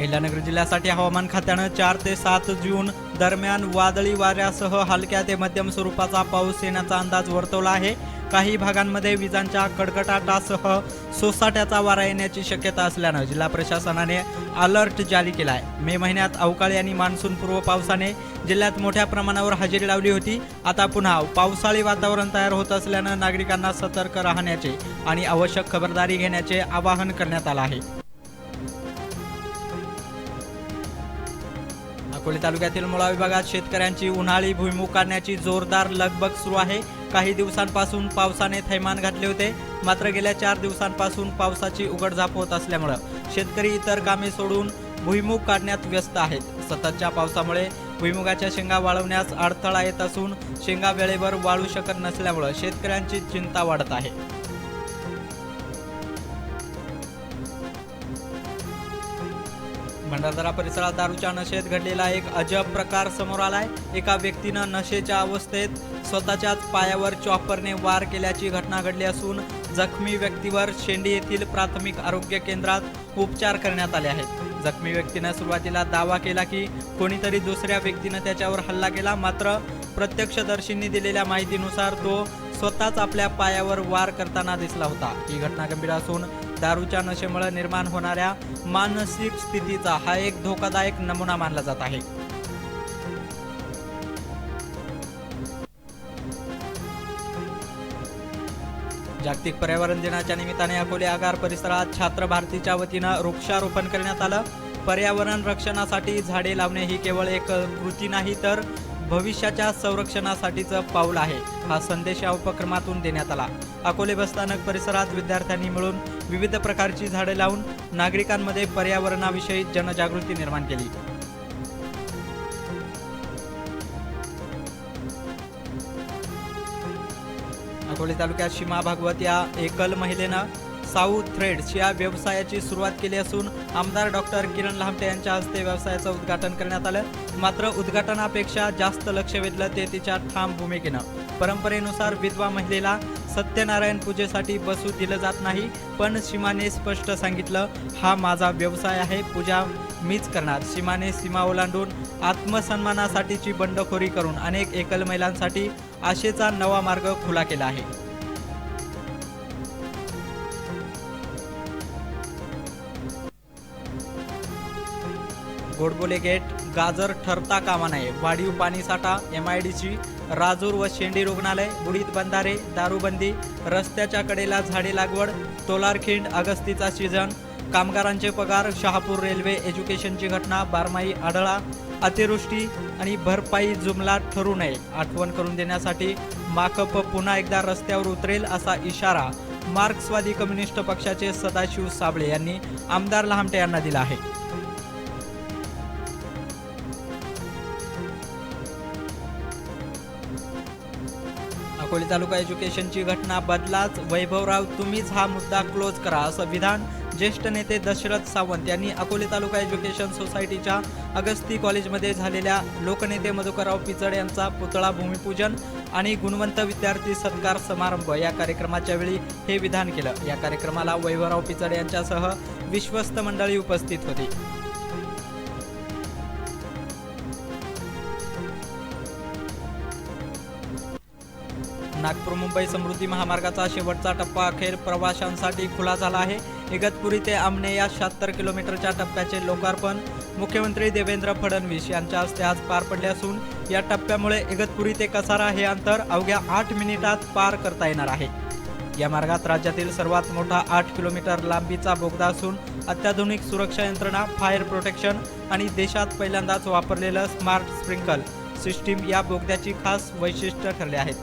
अहिल्यानगर जिल्ह्यासाठी हवामान खात्यानं चार ते सात जून दरम्यान वादळी वाऱ्यासह हलक्या ते मध्यम स्वरूपाचा पाऊस येण्याचा अंदाज वर्तवला आहे. काही भागांमध्ये विजांच्या कडकडाटासह सोसाट्याचा वारा येण्याची शक्यता असल्यानं जिल्हा प्रशासनाने अलर्ट जारी केला आहे मे महिन्यात अवकाळी आणि मान्सूनपूर्व पावसाने जिल्ह्यात मोठ्या प्रमाणावर हजेरी लावली होती. आता पुन्हा पावसाळी वातावरण तयार होत असल्यानं नागरिकांना सतर्क राहण्याचे आणि आवश्यक खबरदारी घेण्याचे आवाहन करण्यात आलं आहे. अकोले तालुक्यातील मुळा विभागात शेतकऱ्यांची उन्हाळी भुईमुग काढण्याची जोरदार लगबग सुरू आहे. काही दिवसांपासून पावसाने थैमान घातले होते. मात्र गेल्या चार दिवसांपासून पावसाची उघडझाप होत असल्यामुळं शेतकरी इतर कामे सोडून भुईमुग काढण्यात व्यस्त आहेत. सततच्या पावसामुळे भुईमुगाच्या शेंगा वाळवण्यास अडथळा येत असून शेंगा वेळेवर वाळू शकत नसल्यामुळं शेतकऱ्यांची चिंता वाढत आहे. भंडारदरा परिसरात दारूच्या नशेत घडलेला एक अजब प्रकार समोर आलाय. एका व्यक्तीनं नशेच्या अवस्थेत स्वतःच्याच पायावर चॉपरने वार केल्याची घटना घडली असून जखमी व्यक्तीवर शेंडी येथील प्राथमिक आरोग्य केंद्रात उपचार करण्यात आले आहेत. जखमी व्यक्तीनं सुरुवातीला दावा केला की कोणीतरी दुसऱ्या व्यक्तीनं त्याच्यावर हल्ला केला. मात्र प्रत्यक्षदर्शींनी दिलेल्या माहितीनुसार तो स्वतःच आपल्या पायावर वार करताना दिसला होता. ही घटना गंभीर असून दारूच्या नशेमुळे निर्माण होणाऱ्या मानसिक स्थितीचा हा एक धोकादायक नमुना मानला जात आहे. जागतिक पर्यावरण दिनाच्या निमित्ताने अकोले आगार परिसरात छात्र भारतीच्या वतीनं वृक्षारोपण करण्यात आलं. पर्यावरण रक्षणासाठी झाडे लावणे ही केवळ एक कृती नाही तर भविष्याच्या संरक्षणासाठीचं पाऊल आहे. हा संदेश या उपक्रमातून देण्यात आला. अकोले बसस्थानक परिसरात विद्यार्थ्यांनी मिळून विविध प्रकारची झाडे लावून नागरिकांमध्ये पर्यावरणाविषयी जनजागृती निर्माण केली. अकोले तालुक्यात सीमा भागवत या एकल महिलेनं साऊथ थ्रेड्स या व्यवसायाची सुरुवात केली असून आमदार डॉक्टर किरण लहामटे यांच्या हस्ते व्यवसायाचं उद्घाटन करण्यात आलं. मात्र उद्घाटनापेक्षा जास्त लक्ष वेधलं ते तिच्या ठाम भूमिकेनं. परंपरेनुसार विधवा महिलेला सत्यनारायण पूजेसाठी बसू दिलं जात नाही पण सीमाने स्पष्ट सांगितलं हा माझा व्यवसाय आहे पूजा मीच करणार. सीमाने सीमा ओलांडून आत्मसन्मानासाठीची बंडखोरी करून अनेक एकल महिलांसाठी आशेचा नवा मार्ग खुला केला आहे. गोडबोले गेट गाजर ठरता कामा नये. वाढीव पाणीसाठा M I D C Rajur व शेंडी रुग्णालय बुडीत बंधारे दारूबंदी रस्त्याच्या कडेला झाडे लागवड तोलारखिंड अगस्तीचा सीझन कामगारांचे पगार शहापूर रेल्वे एज्युकेशनची घटना बारमाही आढळा अतिवृष्टी आणि भरपाई जुमला ठरू नये. आठवण करून देण्यासाठी माकप पुन्हा एकदा रस्त्यावर उतरेल असा इशारा मार्क्सवादी कम्युनिस्ट पक्षाचे सदाशिव साबळे यांनी आमदार लहामटे यांना दिला आहे. अकोले तालुका एज्युकेशनची घटना बदलाच. वैभवराव तुम्हीच हा मुद्दा क्लोज करा असं विधान ज्येष्ठ नेते दशरथ सावंत यांनी अकोले तालुका एज्युकेशन सोसायटीच्या अगस्ती कॉलेजमध्ये झालेल्या लोकनेते मधुकरराव पिचड यांचा पुतळा भूमिपूजन आणि गुणवंत विद्यार्थी सत्कार समारंभ या कार्यक्रमाच्या वेळी हे विधान केलं. या कार्यक्रमाला वैभवराव पिचड यांच्यासह विश्वस्त मंडळी उपस्थित होती. नागपूर मुंबई समृद्धी महामार्गाचा शेवटचा टप्पा अखेर प्रवाशांसाठी खुला झाला आहे. इगतपुरी ते आमने या शहात्तर किलोमीटरच्या टप्प्याचे लोकार्पण मुख्यमंत्री देवेंद्र फडणवीस यांच्या हस्ते आज पार पडले असून या टप्प्यामुळे इगतपुरी ते कसारा हे अंतर अवघ्या आठ मिनिटात पार करता येणार आहे. या मार्गात राज्यातील सर्वात मोठा आठ किलोमीटर लांबीचा बोगदा असून अत्याधुनिक सुरक्षा यंत्रणा फायर प्रोटेक्शन आणि देशात पहिल्यांदाच वापरलेलं स्मार्ट स्प्रिंकल सिस्टीम या बोगद्याची खास वैशिष्ट्य ठरले आहेत.